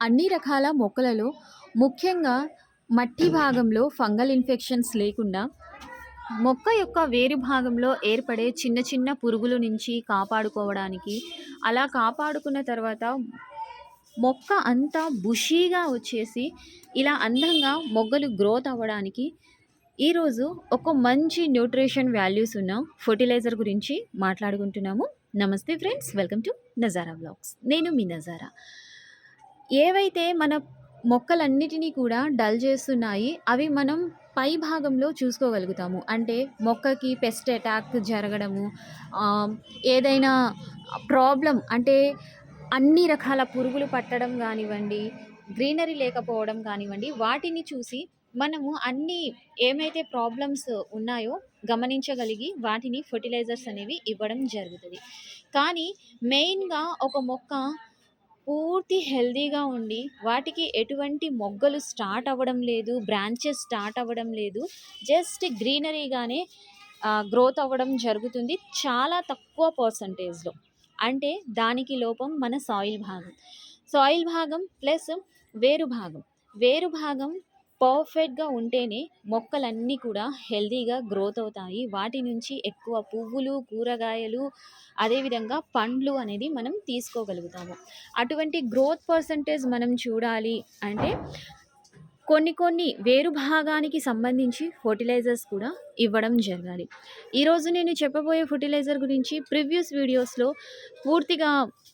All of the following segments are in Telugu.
అన్ని రకాల మొక్కలలో ముఖ్యంగా మట్టి భాగంలో ఫంగల్ ఇన్ఫెక్షన్స్ లేకుండా మొక్క యొక్క వేరు భాగంలో ఏర్పడే చిన్న చిన్న పురుగుల నుంచి కాపాడుకోవడానికి అలా కాపాడుకున్న తర్వాత మొక్క అంతా బుషీగా వచ్చేసి ఇలా అందంగా మొగ్గలు గ్రోత్ అవ్వడానికి ఈరోజు ఒక మంచి న్యూట్రిషన్ వాల్యూస్ ఉన్న ఫర్టిలైజర్ గురించి మాట్లాడుకుంటున్నాము. నమస్తే friends welcome to Nazara blogs. నేను మీ నజారా. ఏవైతే మన మొక్కలన్నిటినీ కూడా డల్ చేస్తున్నాయి అవి మనం పై భాగంలో చూసుకోగలుగుతాము. అంటే మొక్కకి పెస్ట్ అటాక్ జరగడము ఏదైనా ప్రాబ్లం అంటే అన్ని రకాల పురుగులు పట్టడం కానివ్వండి గ్రీనరీ లేకపోవడం కానివ్వండి వాటిని చూసి మనము అన్ని ఏమైతే ప్రాబ్లమ్స్ ఉన్నాయో గమనించగలిగి వాటిని ఫర్టిలైజర్స్ అనేవి ఇవ్వడం జరుగుతుంది. కానీ మెయిన్గా ఒక మొక్క పూర్తి హెల్దీగా ఉండి వాటికి ఎటువంటి మొగ్గలు స్టార్ట్ అవ్వడం లేదు బ్రాంచెస్ స్టార్ట్ అవ్వడం లేదు జస్ట్ గ్రీనరీగానే గ్రోత్ అవ్వడం జరుగుతుంది చాలా తక్కువ పర్సంటేజ్లో. అంటే దానికి లోపం మన సాయిల్ భాగం. సాయిల్ భాగం ప్లస్ వేరు భాగం. వేరు భాగం పర్ఫెక్ట్గా ఉంటేనే మొక్కలన్నీ కూడా హెల్తీగా గ్రోత్ అవుతాయి. వాటి నుంచి ఎక్కువ పువ్వులు కూరగాయలు అదేవిధంగా పండ్లు అనేది మనం తీసుకోగలుగుతాము. అటువంటి గ్రోత్ పర్సంటేజ్ మనం చూడాలి అంటే కొన్ని కొన్ని వేరు భాగానికి సంబంధించి ఫర్టిలైజర్స్ కూడా ఇవ్వడం జరగాలి ఈరోజు నేను చెప్పబోయే ఫర్టిలైజర్ గురించి ప్రివ్యూస్ వీడియోస్లో పూర్తిగా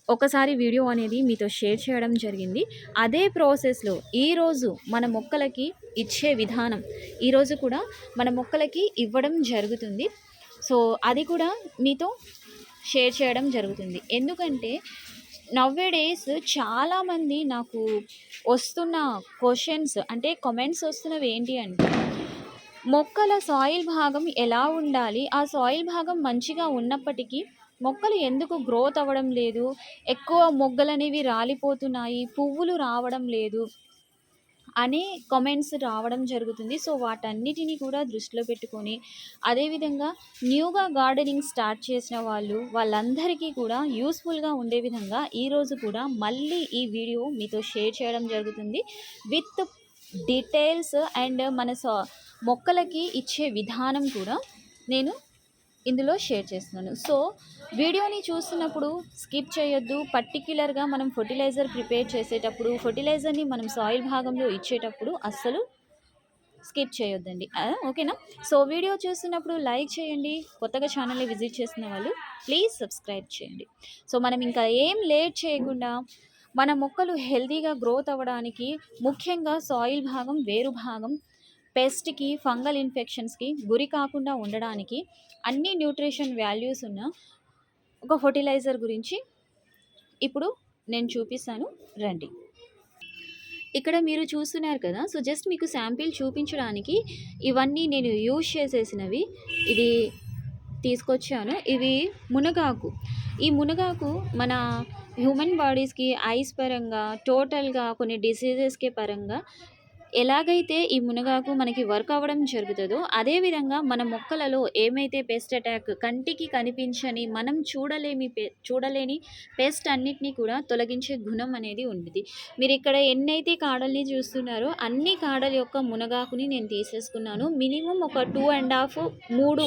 ఒకసారి వీడియో అనేది మీతో షేర్ చేయడం జరిగింది. అదే ప్రాసెస్లో ఈరోజు మన మొక్కలకి ఇచ్చే విధానం ఈరోజు కూడా మన మొక్కలకి ఇవ్వడం జరుగుతుంది. సో అది కూడా మీతో షేర్ చేయడం జరుగుతుంది. ఎందుకంటే నవ్వే డేస్ చాలామంది నాకు వస్తున్న క్వశ్చన్స్ అంటే కామెంట్స్ వస్తున్నవి ఏంటి అంటే మొక్కల సాయిల్ భాగం ఎలా ఉండాలి? ఆ సాయిల్ భాగం మంచిగా ఉన్నప్పటికీ మొక్కలు ఎందుకు గ్రోత్ అవ్వడం లేదు? ఎక్కువ మొగ్గలు అనేవి రాలిపోతున్నాయి పువ్వులు రావడం లేదు. అనే కామెంట్స్ రావడం జరుగుతుంది. సో వాటన్నిటిని కూడా దృష్టిలో పెట్టుకొని అదేవిధంగా న్యూగా గార్డెనింగ్ స్టార్ట్ చేసిన వాళ్ళు వాళ్ళందరికీ కూడా యూస్ఫుల్గా ఉండే విధంగా ఈరోజు కూడా మళ్ళీ ఈ వీడియో మీతో షేర్ చేయడం జరుగుతుంది. విత్ డీటెయిల్స్ అండ్ మన మొక్కలకి ఇచ్చే విధానం కూడా నేను ఇందులో షేర్ చేస్తున్నాను. సో వీడియోని చూస్తున్నప్పుడు స్కిప్ చేయొద్దు. పర్టిక్యులర్గా మనం ఫర్టిలైజర్ ప్రిపేర్ చేసేటప్పుడు ఫర్టిలైజర్ని మనం సాయిల్ భాగంలో ఇచ్చేటప్పుడు అస్సలు స్కిప్ చేయొద్దండి. ఓకేనా? సో వీడియో చూస్తున్నప్పుడు లైక్ చేయండి. కొత్తగా ఛానల్ని విజిట్ చేసిన వాళ్ళు ప్లీజ్ సబ్స్క్రైబ్ చేయండి. సో మనం ఇంకా ఏం లేట్ చేయకుండా మన మొక్కలు హెల్తీగా గ్రోత్ అవ్వడానికి ముఖ్యంగా సాయిల్ భాగం వేరు భాగం పెస్ట్కి ఫంగల్ ఇన్ఫెక్షన్స్కి గురి కాకుండా ఉండడానికి అన్ని న్యూట్రిషన్ వాల్యూస్ ఉన్న ఒక ఫర్టిలైజర్ గురించి ఇప్పుడు నేను చూపిస్తాను. రండి. ఇక్కడ మీరు చూస్తున్నారు కదా సో జస్ట్ మీకు శాంపిల్ చూపించడానికి ఇవన్నీ నేను యూజ్ చేసేసినవి. ఇది తీసుకొచ్చాను. ఇవి మునగాకు. ఈ మునగాకు మన హ్యూమన్ బాడీస్కి ఐస్ పరంగా టోటల్గా కొన్ని డిసీజెస్కి పరంగా ఎలాగైతే ఈ మునగాకు మనకి వర్క్ అవ్వడం జరుగుతుందో అదేవిధంగా మన మొక్కలలో ఏమైతే పెస్ట్ అటాక్ కంటికి కనిపించని మనం చూడలేమి చూడలేని పెస్ట్ అన్నిటినీ కూడా తొలగించే గుణం అనేది ఉంటుంది మీరు ఇక్కడ ఎన్నైతే కాడల్ని చూస్తున్నారో అన్ని కాడల యొక్క మునగాకుని నేను తీసేసుకున్నాను. మినిమం ఒక టూ అండ్ హాఫ్ మూడు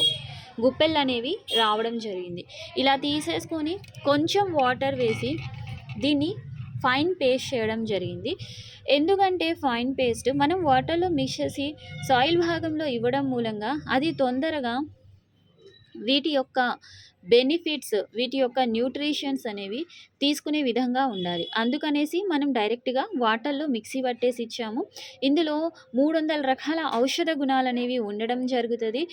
గుప్పెళ్ళు అనేవి రావడం జరిగింది. ఇలా తీసేసుకొని కొంచెం వాటర్ వేసి దీన్ని ఫైన్ పేస్ట్ చేయడం జరిగింది. ఎందుకంటే ఫైన్ పేస్ట్ మనం వాటర్లో మిక్స్ చేసి సాయిల్ భాగంలో ఇవ్వడం మూలంగా అది తొందరగా వీటి యొక్క బెనిఫిట్స్ వీటి యొక్క న్యూట్రిషన్స్ అనేవి తీసుకునే విధంగా ఉండాలి. అందుకనేసి మనం డైరెక్ట్గా వాటర్లో మిక్సీ పట్టేసి ఇచ్చాము. ఇందులో మూడు వందల రకాల ఔషధ గుణాలు అనేవి ఉండడం జరుగుతుంది.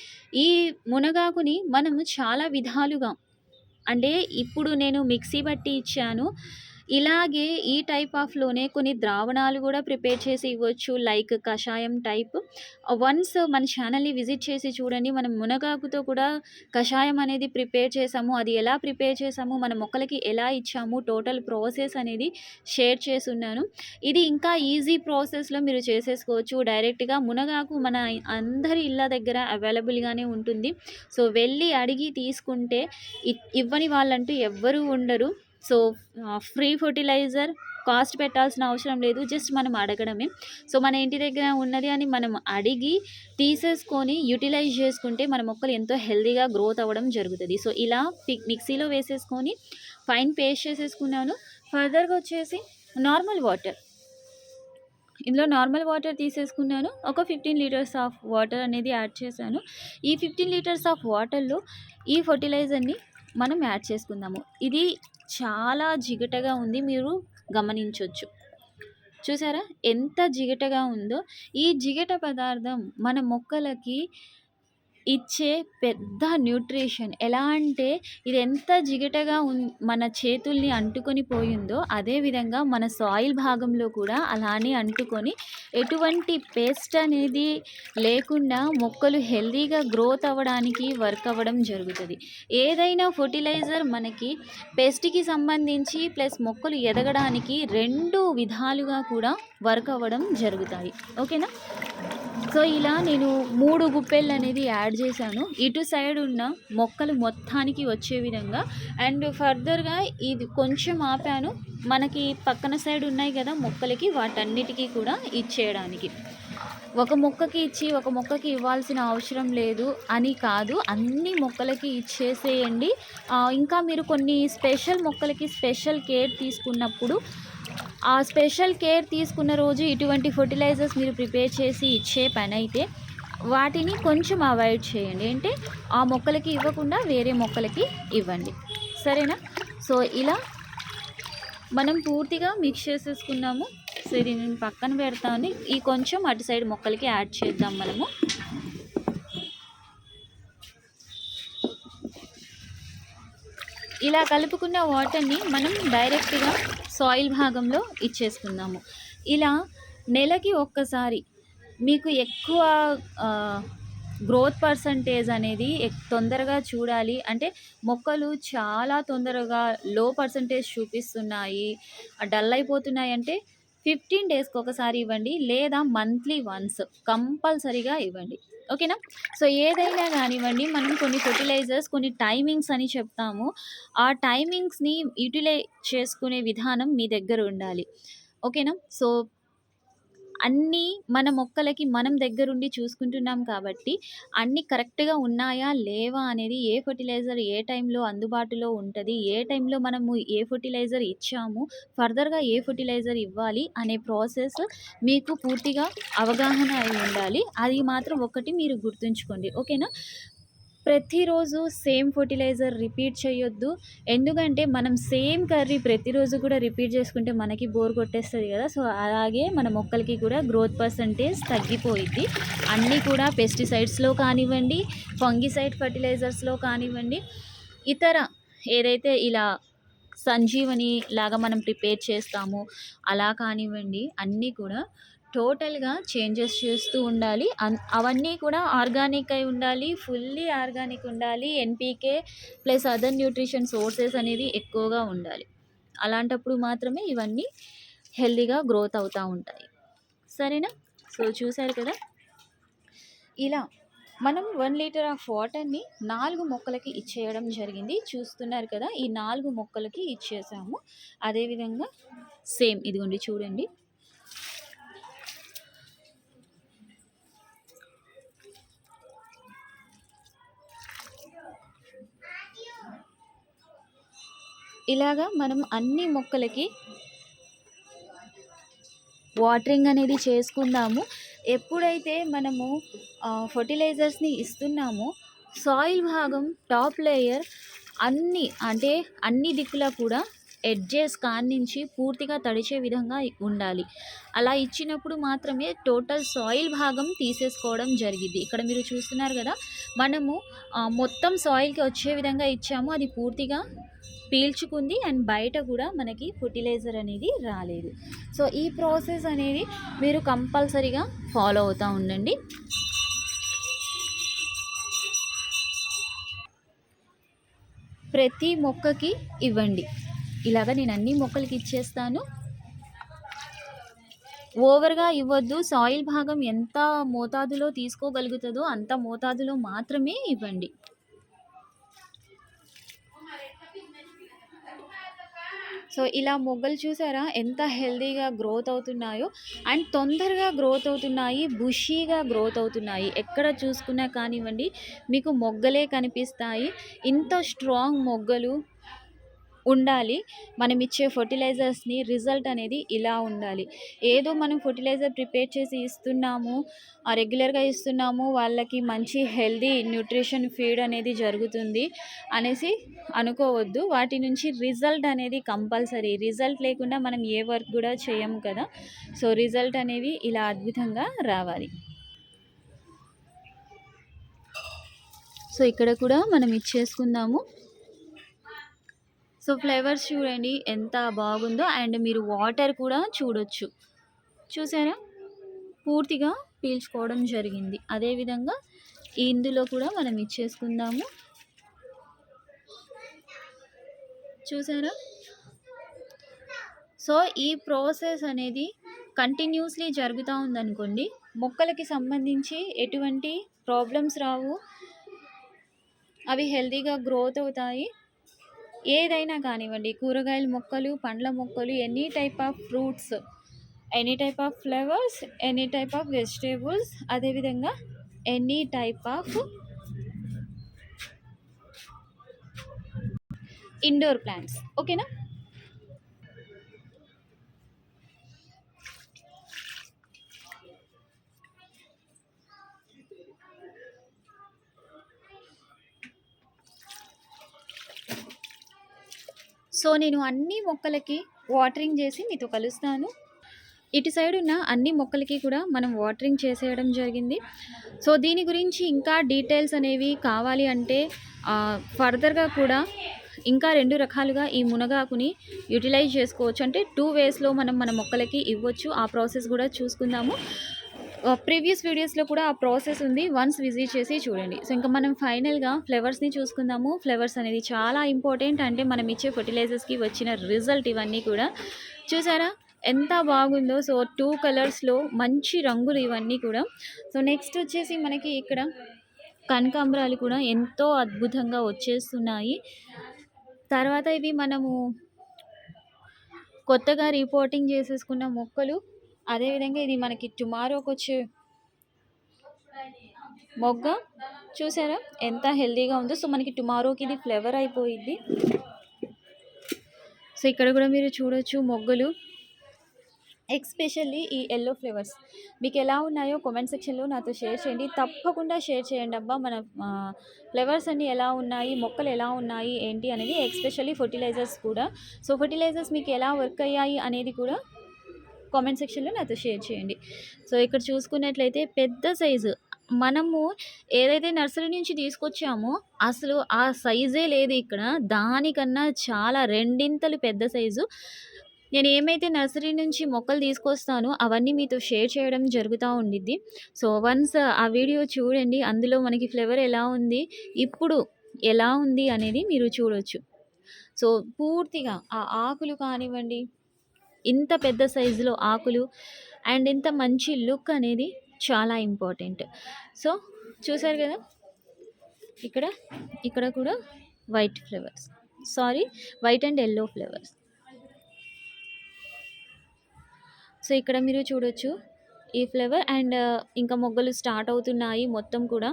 ఈ మునగాకుని మనము చాలా విధాలుగా అంటే ఇప్పుడు నేను మిక్సీ బట్టి ఇచ్చాను. ఇలాగే ఈ టైప్ ఆఫ్లోనే కొన్ని ద్రావణాలు కూడా ప్రిపేర్ చేసి ఇవ్వచ్చు లైక్ కషాయం టైప్ వన్స్ uh, మన ఛానల్ని విజిట్ చేసి చూడండి మనం మునగాకుతో కూడా కషాయం అనేది ప్రిపేర్ చేసాము. అది ఎలా ప్రిపేర్ చేసాము? మన మొక్కలకి ఎలా ఇచ్చాము? టోటల్ ప్రాసెస్ అనేది షేర్ చేస్తున్నాను. ఇది ఇంకా ఈజీ ప్రాసెస్లో మీరు చేసేసుకోవచ్చు. డైరెక్ట్గా మునగాకు మన అందరి ఇళ్ళ దగ్గర అవైలబుల్గానే ఉంటుంది. సో వెళ్ళి అడిగి తీసుకుంటే ఇ- ఇవ్వని వాళ్ళంటూ ఎవ్వరూ ఉండరు. సో ఫ్రీ ఫర్టిలైజర్ కాస్ట్ పెట్టాల్సిన అవసరం లేదు. జస్ట్ మనం అడగడమే. సో మన ఇంటి దగ్గర ఉన్నది అని మనం అడిగి తీసేసుకొని యూటిలైజ్ చేసుకుంటే మన మొక్కలు ఎంతో హెల్దీగా గ్రోత్ అవ్వడం జరుగుతుంది. సో ఇలా మిక్సీలో వేసేసుకొని ఫైన్ పేస్ట్ చేసేసుకున్నాను. ఫర్దర్గా వచ్చేసి నార్మల్ వాటర్. ఇందులో నార్మల్ వాటర్ తీసేసుకున్నాను. ఒక ఫిఫ్టీన్ లీటర్స్ ఆఫ్ వాటర్ అనేది యాడ్ చేశాను. ఈ ఫిఫ్టీన్ లీటర్స్ ఆఫ్ వాటర్లో ఈ ఫర్టిలైజర్ని మనం యాడ్ చేసుకుందాము. ఇది చాలా జిగటగా ఉంది మీరు గమనించవచ్చు చూసారా? ఎంత జిగటగా ఉందో. ఈ జిగట పదార్థం మన మొక్కలకి ఇచ్చే పెద్ద న్యూట్రిషన్. ఎలా అంటే ఇది ఎంత జిగటగా ఉన్ మన చేతుల్ని అంటుకొని పోయిందో అదేవిధంగా మన సాయిల్ భాగంలో కూడా అలానే అంటుకొని ఎటువంటి పేస్ట్ అనేది లేకుండా మొక్కలు హెల్తీగా గ్రోత్ అవ్వడానికి వర్క్ అవ్వడం జరుగుతుంది. ఏదైనా ఫర్టిలైజర్ మనకి పెస్ట్కి సంబంధించి ప్లస్ మొక్కలు ఎదగడానికి రెండు విధాలుగా కూడా వర్క్ అవ్వడం జరుగుతాయి. ఓకేనా? సో ఇలా నేను మూడు గుప్పెళ్ళు అనేది యాడ్ చేశాను. ఇటు సైడ్ ఉన్న మొక్కలు మొత్తానికి వచ్చే విధంగా. అండ్ ఫర్దర్గా ఇది కొంచెం ఆపాను. మనకి పక్కన సైడ్ ఉన్నాయి కదా మొక్కలకి వాటన్నిటికీ కూడా ఇచ్చేయడానికి. ఒక మొక్కకి ఇచ్చి ఒక మొక్కకి ఇవ్వాల్సిన అవసరం లేదు అని కాదు. అన్ని మొక్కలకి ఇచ్చేసేయండి. ఇంకా మీరు కొన్ని స్పెషల్ మొక్కలకి స్పెషల్ కేర్ తీసుకున్నప్పుడు ఆ స్పెషల్ కేర్ తీసుకున్న రోజు ఇటువంటి ఫర్టిలైజర్స్ మీరు ప్రిపేర్ చేసి ఇచ్చే పని అయితే వాటిని కొంచెం అవాయిడ్ చేయండి. అంటే ఆ మొక్కలకి ఇవ్వకుండా వేరే మొక్కలకి ఇవ్వండి. సరేనా? సో ఇలా మనం పూర్తిగా మిక్స్ చేసేసుకున్నాము. సో ఇది నేను పక్కన పెడతాను. ఈ కొంచెం అటు సైడ్ మొక్కలకి యాడ్ చేద్దాం మనము. ఇలా కలుపుకున్న వాటర్ని మనం డైరెక్ట్గా సాయిల్ భాగంలో ఇచ్చేసుకుందాము. ఇలా నెలకి ఒక్కసారి మీకు ఎక్కువ గ్రోత్ పర్సంటేజ్ అనేది ఎక్- తొందరగా చూడాలి. అంటే మొక్కలు చాలా తొందరగా లో పర్సంటేజ్ చూపిస్తున్నాయి డల్ అయిపోతున్నాయి అంటే ఫిఫ్టీన్ డేస్కి ఒకసారి ఇవ్వండి లేదా మంత్లీ వన్స్ కంపల్సరీగా ఇవ్వండి. ఓకేనా? సో ఏదైనా కానివ్వండి మనం కొన్ని ఫెర్టిలైజర్స్ కొన్ని టైమింగ్స్ అని చెప్తాము. ఆ టైమింగ్స్ని యూటిలైజ్ చేసుకునే విధానం మీ దగ్గర ఉండాలి. ఓకేనా? సో అన్నీ మన మొక్కలకి మనం దగ్గరుండి చూసుకుంటున్నాం కాబట్టి అన్నీ కరెక్ట్గా ఉన్నాయా లేవా అనేది ఏ ఫర్టిలైజర్ ఏ టైంలో అందుబాటులో ఉంటుంది ఏ టైంలో మనము ఏ ఫర్టిలైజర్ ఇచ్చాము ఫర్దర్గా ఏ ఫర్టిలైజర్ ఇవ్వాలి అనే ప్రాసెస్ మీకు పూర్తిగా అవగాహన అయి ఉండాలి. అది మాత్రం ఒకటి మీరు గుర్తుంచుకోండి. ఓకేనా? ప్రతిరోజు సేమ్ ఫర్టిలైజర్ రిపీట్ చేయొద్దు. ఎందుకంటే మనం సేమ్ కర్రీ ప్రతిరోజు కూడా రిపీట్ చేసుకుంటే మనకి బోర్ కొట్టేస్తుంది కదా. సో అలాగే మన మొక్కలకి కూడా గ్రోత్ పర్సంటేజ్ తగ్గిపోయింది అన్నీ కూడా పెస్టిసైడ్స్లో కానివ్వండి ఫంగిసైడ్ ఫర్టిలైజర్స్లో కానివ్వండి ఇతర ఏదైతే ఇలా సంజీవని లాగా మనం ప్రిపేర్ చేస్తామో అలా కానివ్వండి అన్నీ కూడా టోటల్గా చేంజెస్ చేస్తూ ఉండాలి. అన్ అవన్నీ కూడా ఆర్గానిక్ అయి ఉండాలి ఫుల్లీ ఆర్గానిక్ ఉండాలి. NPK plus other nutrition sources అనేది ఎక్కువగా ఉండాలి. అలాంటప్పుడు మాత్రమే ఇవన్నీ హెల్దీగా గ్రోత్ అవుతూ ఉంటాయి. సరేనా? సో చూశారు కదా? ఇలా మనం వన్ లీటర్ ఆఫ్ వాటర్ని నాలుగు మొక్కలకి ఇచ్చేయడం జరిగింది. చూస్తున్నారు కదా ఈ నాలుగు మొక్కలకి ఇచ్చేసాము. అదేవిధంగా సేమ్ ఇదిగోండి చూడండి. ఇలాగా మనం అన్ని మొక్కలకి వాటరింగ్ అనేది చేసుకుందాము. ఎప్పుడైతే మనము ఫర్టిలైజర్స్ని ఇస్తున్నామో సాయిల్ భాగం టాప్ లేయర్ అన్ని అంటే అన్ని దిక్కులా కూడా ఎడ్జెస్ కార్ నుంచి పూర్తిగా తడిచే విధంగా ఉండాలి. అలా ఇచ్చినప్పుడు మాత్రమే టోటల్ సాయిల్ భాగం తీసేసుకోవడం జరిగింది. ఇక్కడ మీరు చూస్తున్నారు కదా మనము మొత్తం సాయిల్కి వచ్చే విధంగా ఇచ్చాము. అది పూర్తిగా పీల్చుకుంది అండ్ బయట కూడా మనకి ఫర్టిలైజర్ అనేది రాలేదు. సో ఈ ప్రాసెస్ అనేది మీరు కంపల్సరీగా ఫాలో అవుతూ ఉండండి. ప్రతి మొక్కకి ఇవ్వండి. ఇలాగ నేను అన్ని మొక్కలకి ఇచ్చేస్తాను. ఓవర్గా ఇవ్వద్దు. సాయిల్ భాగం ఎంత మోతాదులో తీసుకోగలుగుతుందో అంత మోతాదులో మాత్రమే ఇవ్వండి. సో ఇలా మొగ్గలు చూసారా? ఎంత హెల్దీగా గ్రోత్ అవుతున్నాయో. అండ్ తొందరగా గ్రోత్ అవుతున్నాయి. బుషీగా గ్రోత్ అవుతున్నాయి. ఎక్కడ చూసుకున్నా కానివ్వండి మీకు మొగ్గలే కనిపిస్తాయి. ఇంత స్ట్రాంగ్ మొగ్గలు. ఉండాలి. మనం ఇచ్చే ఫర్టిలైజర్స్ని రిజల్ట్ అనేది ఇలా ఉండాలి. ఏదో మనం ఫర్టిలైజర్ ప్రిపేర్ చేసి ఇస్తున్నాము రెగ్యులర్గా ఇస్తున్నాము వాళ్ళకి మంచి హెల్దీ న్యూట్రిషన్ ఫీడ్ అనేది జరుగుతుంది అనేసి అనుకోవద్దు. వాటి నుంచి రిజల్ట్ అనేది కంపల్సరీ. రిజల్ట్ లేకుండా మనం ఏ వర్క్ కూడా చేయము కదా. సో రిజల్ట్ అనేవి ఇలా అద్భుతంగా రావాలి. సో ఇక్కడ కూడా మనం ఇచ్చేసుకుందాము. సో ఫ్లేవర్స్ చూడండి ఎంత బాగుందో అండ్ మీరు వాటర్ కూడా చూడొచ్చు. చూసారా? పూర్తిగా పీల్చుకోవడం జరిగింది. అదేవిధంగా ఇందులో కూడా మనం ఇచ్చేసుకుందాము. చూసారా? సో ఈ ప్రాసెస్ అనేది కంటిన్యూస్లీ జరుగుతూ ఉందనుకోండి మొక్కలకి సంబంధించి ఎటువంటి ప్రాబ్లమ్స్ రావు. అవి హెల్తీగా గ్రోత్ అవుతాయి. ఏదైనా కానివ్వండి కూరగాయల మొక్కలు పండ్ల మొక్కలు any type of fruits any type of flowers any type of vegetables అదేవిధంగా any type of indoor plants ఓకేనా సో నేను అన్ని మొక్కలకి వాటరింగ్ చేసి మీతో కలుస్తాను. ఇటు సైడ్ ఉన్న అన్ని మొక్కలకి కూడా మనం వాటరింగ్ చేసేయడం జరిగింది. సో దీని గురించి ఇంకా డీటెయిల్స్ అనేవి కావాలి అంటే ఫర్దర్గా కూడా ఇంకా రెండు రకాలుగా ఈ మునగాకుని యూటిలైజ్ చేసుకోవచ్చు. అంటే టూ వేస్లో మనం మన మొక్కలకి ఇవ్వచ్చు. ఆ ప్రాసెస్ కూడా చూసుకుందాము. ప్రీవియస్ వీడియోస్లో కూడా ఆ ప్రాసెస్ ఉంది. వన్స్ విజిట్ చేసి చూడండి. సో ఇంకా మనం ఫైనల్గా ఫ్లవర్స్ని చూసుకుందాము. ఫ్లవర్స్ అనేది చాలా ఇంపార్టెంట్ అంటే మనం ఇచ్చే ఫర్టిలైజర్స్కి వచ్చిన రిజల్ట్ ఇవన్నీ కూడా. చూసారా? ఎంత బాగుందో. సో టూ కలర్స్లో మంచి రంగులు ఇవన్నీ కూడా. సో నెక్స్ట్ వచ్చేసి మనకి ఇక్కడ కనకాంబరాలు కూడా ఎంతో అద్భుతంగా వచ్చేస్తున్నాయి. తర్వాత ఇవి మనము కొత్తగా రిపోర్టింగ్ చేసేసుకున్న మొక్కలు. అదేవిధంగా ఇది మనకి టుమారోకి వచ్చే మొగ్గ. చూసారా? ఎంత హెల్తీగా ఉందో. సో మనకి టుమారోకి ఇది ఫ్లేవర్ అయిపోయింది సో ఇక్కడ కూడా మీరు చూడొచ్చు మొగ్గలు. ఎక్స్పెషల్లీ ఈ ఎల్లో ఫ్లేవర్స్. మీకు ఎలా ఉన్నాయో కామెంట్ సెక్షన్లో నాతో షేర్ చేయండి. తప్పకుండా షేర్ చేయండి అబ్బా. మన ఫ్లేవర్స్ అన్నీ ఎలా ఉన్నాయి? మొక్కలు ఎలా ఉన్నాయి? ఏంటి అనేది ఎక్స్పెషల్లీ ఫర్టిలైజర్స్ కూడా. సో ఫర్టిలైజర్స్ మీకు ఎలా వర్క్ అయ్యాయి అనేది కూడా కామెంట్ సెక్షన్లో నాతో షేర్ చేయండి. సో ఇక్కడ చూసుకున్నట్లయితే పెద్ద సైజు. మనము ఏదైతే నర్సరీ నుంచి తీసుకొచ్చామో అసలు ఆ సైజే లేదు ఇక్కడ. దానికన్నా చాలా రెండింతలు పెద్ద సైజు. నేను ఏమైతే నర్సరీ నుంచి మొక్కలు తీసుకొస్తానో అవన్నీ మీతో షేర్ చేయడం జరుగుతూ ఉండిద్ది. సో వన్స్ ఆ వీడియో చూడండి అందులో మనకి ఫ్లేవర్ ఎలా ఉంది ఇప్పుడు ఎలా ఉంది అనేది మీరు చూడొచ్చు. సో పూర్తిగా ఆ ఆకులు కానివ్వండి ఇంత పెద్ద సైజులో ఆకులు అండ్ ఇంత మంచి లుక్ అనేది చాలా ఇంపార్టెంట్. సో చూసారు కదా? ఇక్కడ ఇక్కడ కూడా white flowers. Sorry white and yellow flowers. So ఇక్కడ మీరు చూడొచ్చు ఈ ఫ్లేవర్ అండ్ ఇంకా మొగ్గలు స్టార్ట్ అవుతున్నాయి మొత్తం కూడా.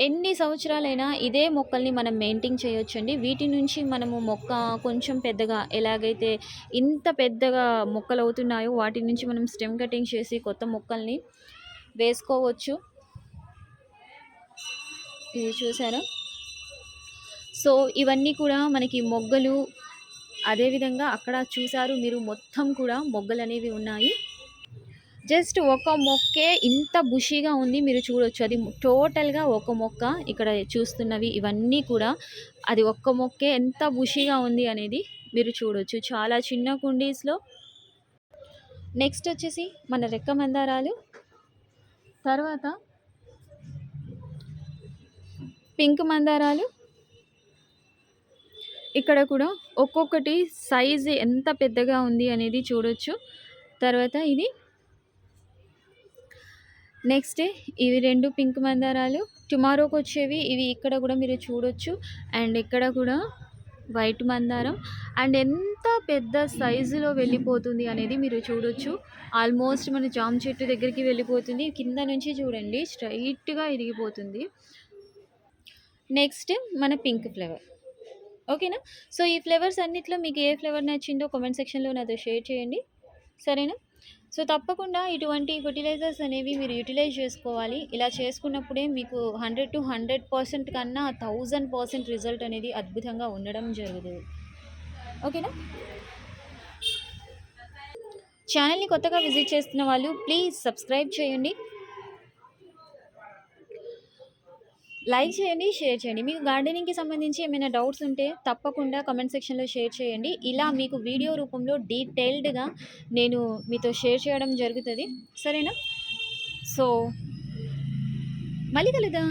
ఎన్ని సంవత్సరాలైనా ఇదే మొక్కల్ని మనం మెయింటైన్ చేయొచ్చండి. వీటి నుంచి మనము మొక్క కొంచెం పెద్దగా ఎలాగైతే ఇంత పెద్దగా మొక్కలు అవుతున్నాయో వాటి నుంచి మనం స్టెమ్ కటింగ్ చేసి కొత్త మొక్కల్ని వేసుకోవచ్చు. ఇది చూసారా? సో ఇవన్నీ కూడా మనకి మొగ్గలు అదేవిధంగా అక్కడ చూసారు మీరు మొత్తం కూడా మొగ్గలు అనేవి ఉన్నాయి. జస్ట్ ఒక మొక్కే ఇంత బుషీగా ఉంది మీరు చూడొచ్చు. అది టోటల్గా ఒక మొక్క ఇక్కడ చూస్తున్నవి ఇవన్నీ కూడా అది ఒక్క మొక్కే ఎంత బుషీగా ఉంది అనేది మీరు చూడొచ్చు. చాలా చిన్న కుండీస్లో. నెక్స్ట్ వచ్చేసి మన రెక్క మందారాలు తర్వాత పింక్ మందారాలు. ఇక్కడ కూడా ఒక్కొక్కటి సైజ్ ఎంత పెద్దగా ఉంది అనేది చూడొచ్చు. తర్వాత ఇది నెక్స్ట్ ఇవి రెండు పింక్ మందారాలు. టుమారోకి వచ్చేవి ఇవి ఇక్కడ కూడా మీరు చూడొచ్చు. అండ్ ఇక్కడ కూడా వైట్ మందారం. అండ్ ఎంత పెద్ద సైజులో వెళ్ళిపోతుంది అనేది మీరు చూడొచ్చు. ఆల్మోస్ట్ మన జామ చెట్టు దగ్గరికి వెళ్ళిపోతుంది. కింద నుంచి చూడండి స్ట్రైట్గా ఇరిగిపోతుంది. నెక్స్ట్ మన పింక్ ఫ్లేవర్. ఓకేనా? సో ఈ ఫ్లేవర్స్ అన్నిట్లో మీకు ఏ ఫ్లేవర్ నచ్చిందో కామెంట్ సెక్షన్లో నాతో షేర్ చేయండి. సరేనా? సో తప్పకుండా ఇటువంటి ఫర్టిలైజర్స్ అనేవి మీరు యూటిలైజ్ చేసుకోవాలి. ఇలా చేసుకున్నప్పుడే మీకు హండ్రెడ్ టు హండ్రెడ్ పర్సెంట్ కన్నా థౌజండ్ పర్సెంట్ రిజల్ట్ అనేది అద్భుతంగా ఉండడం జరుగుతుంది. ఓకేనా? ఛానల్ని కొత్తగా విజిట్ చేస్తున్న వాళ్ళు ప్లీజ్ సబ్స్క్రైబ్ చేయండి. లైక్ చేయండి షేర్ చేయండి. మీకు గార్డెనింగ్కి సంబంధించి ఏమైనా డౌట్స్ ఉంటే తప్పకుండా కమెంట్ సెక్షన్లో షేర్ చేయండి. ఇలా మీకు వీడియో రూపంలో డీటెయిల్డ్గా నేను మీతో షేర్ చేయడం జరుగుతుంది. సరేనా? సో మళ్ళీ కలుద్దాం.